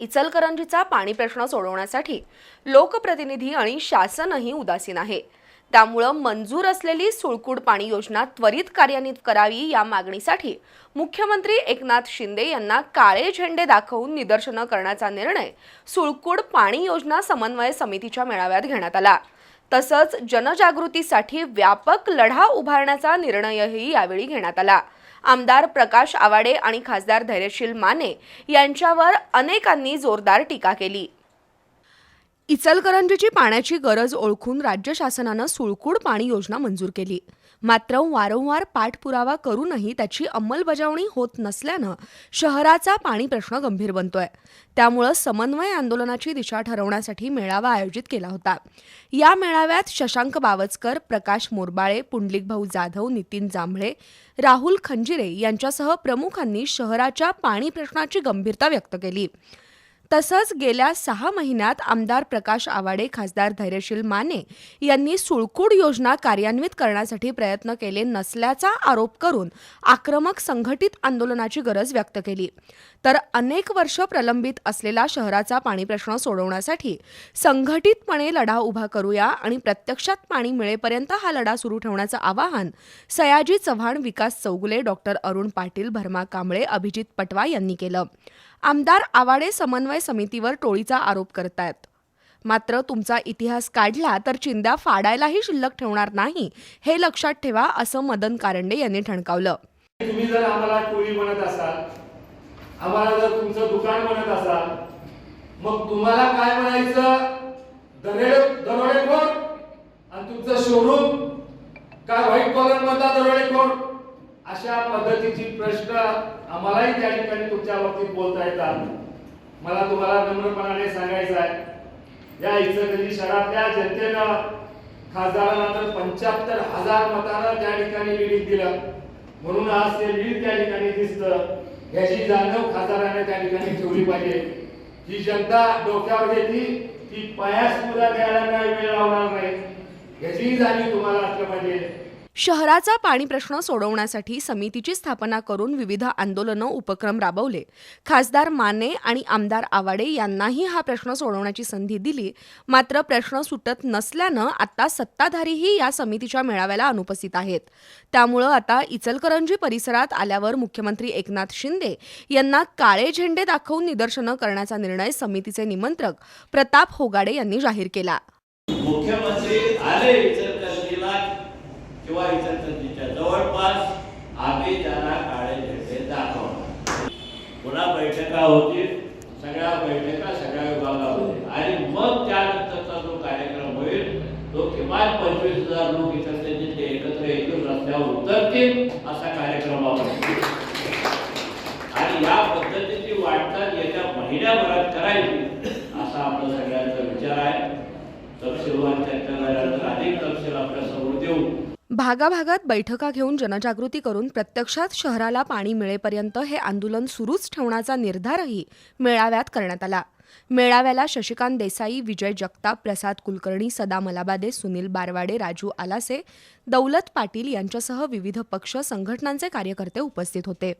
इचलकरंजीचा पाणी प्रश्न सोडवण्यासाठी लोकप्रतिनिधी आणि शासनही उदासीन आहे. त्यामुळं मंजूर असलेली सुळकूड पाणी योजना त्वरित कार्यान्वित करावी या मागणीसाठी मुख्यमंत्री एकनाथ शिंदे यांना काळे झेंडे दाखवून निदर्शनं करण्याचा निर्णय सुळकूड पाणी योजना समन्वय समितीच्या मेळाव्यात घेण्यात आला. तसंच जनजागृतीसाठी व्यापक लढा उभारण्याचा निर्णयही यावेळी घेण्यात आला. आमदार प्रकाश आवाडे आणि खासदार धैर्यशील माने यांच्यावर अनेकांनी जोरदार टीका केली. इचलकरंजीची पाण्याची गरज ओळखून राज्य शासनानं सुळकूड पाणी योजना मंजूर केली. मात्र वारंवार पाठपुरावा करूनही त्याची अंमलबजावणी होत नसल्यानं शहराचा पाणी प्रश्न गंभीर बनतोय. त्यामुळं समन्वय आंदोलनाची दिशा ठरवण्यासाठी मेळावा आयोजित केला होता. या मेळाव्यात शशांक बावचकर प्रकाश मोरबाळे पुंडलिक भाऊ जाधव नितीन जांभळे राहुल खंजिरे यांच्यासह प्रमुखांनी शहराच्या पाणी प्रश्नाची गंभीरता व्यक्त केली. तसंच गेल्या सहा महिन्यात आमदार प्रकाश आवाडे खासदार धैर्यशील माने यांनी सुळकूड योजना कार्यान्वित करण्यासाठी प्रयत्न केले नसल्याचा आरोप करून आक्रमक संघटित आंदोलनाची गरज व्यक्त केली. तर अनेक वर्ष प्रलंबित असलेला शहराचा पाणी प्रश्न सोडवण्यासाठी संघटितपणे लढा उभा करूया आणि प्रत्यक्षात पाणी मिळेपर्यंत हा लढा सुरू ठेवण्याचं आवाहन सयाजी चव्हाण विकास चौगुले डॉक्टर अरुण पाटील भरमा कांबळे अभिजित पटवा यांनी केलं. आमदार आवाडे समन्वय समितीवर टोळीचा आरोप करतायत. मात्र तुमचा इतिहास काढला तर चिंद्या फाडायलाही शिल्लक ठेवणार नाही हे लक्षात ठेवा असं मदन कारंडे यांनी ठणकावलं. तुम्ही जर आम्हाला टोळी म्हणत असाल आम्हाला जर तुमचं दुकान म्हणत असाल मग तुम्हाला काय म्हणायचं? दरे दरोडेखोर आणि तुमचं शोरूम काय व्हाईट कॉलर मधला दरोडेखोर अशा पद्धतीची प्रश्न आम्हालाही त्या ठिकाणी तुमच्या बाबतीत बोलता येतात. मला तुम्हाला नम्रपणाने सांगायचं आहे या इचलकरंजी शहरातल्या जनतेनं खासदारांना तर पंच्याहत्तर हजार मतानं त्या ठिकाणी लीड दिलं. म्हणून आज ते लीड त्या ठिकाणी दिसतं. याची जाणीव खासदाराने त्या ठिकाणी ठेवली पाहिजे. ही जनता डोक्यावर घेतली ती पायास सुद्धा द्यायला काय वेळ लावणार नाही. याचीही जाणीव तुम्हाला असलं पाहिजे. शहराचा पाणी प्रश्न सोडवण्यासाठी समितीची स्थापना करून विविध आंदोलनं उपक्रम राबवले. खासदार माने आणि आमदार आवाडे यांनाही हा प्रश्न सोडवण्याची संधी दिली. मात्र प्रश्न सुटत नसल्यानं आता सत्ताधारीही या समितीच्या मेळाव्याला अनुपस्थित आहेत. त्यामुळं आता इचलकरंजी परिसरात आल्यावर मुख्यमंत्री एकनाथ शिंदे यांना काळे झेंडे दाखवून निदर्शनं करण्याचा निर्णय समितीचे निमंत्रक प्रताप होगाडे यांनी जाहीर केला. मुख्यमंत्री आले किंवा इचलकरंजीच्या जवळपास आम्ही त्यांना काळे झेंडे दाखवणार पुन्हा बैठका होतील सगळ्या बैठका सगळ्या विभागामध्ये आणि मग त्यानंतरचा जो कार्यक्रम होईल तो किमान पंचवीस हजार लोक इचलकरंजी ते एकत्र येतील रस्त्यावर उतरतील असा कार्यक्रम आपण आणि या पद्धतीची वाटचाल येत्या महिन्याभरात करायची असा आपला सगळ्यांचा विचार आहे. तपशीलवार चर्चा झाल्यानंतर अधिक तपशील आपल्यासमोर देऊ. भागाभागात बैठका घेऊन जनजागृती करून प्रत्यक्षात शहराला पाणी मिळेपर्यंत हे आंदोलन सुरूच ठेवण्याचा निर्धारही मेळाव्यात करण्यात आला. मेळाव्याला शशिकांत देसाई विजय जगताप प्रसाद कुलकर्णी सदा मलाबादे सुनील बारवाडे राजू आलासे दौलत पाटील यांच्यासह विविध पक्ष संघटनांचे कार्यकर्ते उपस्थित होते.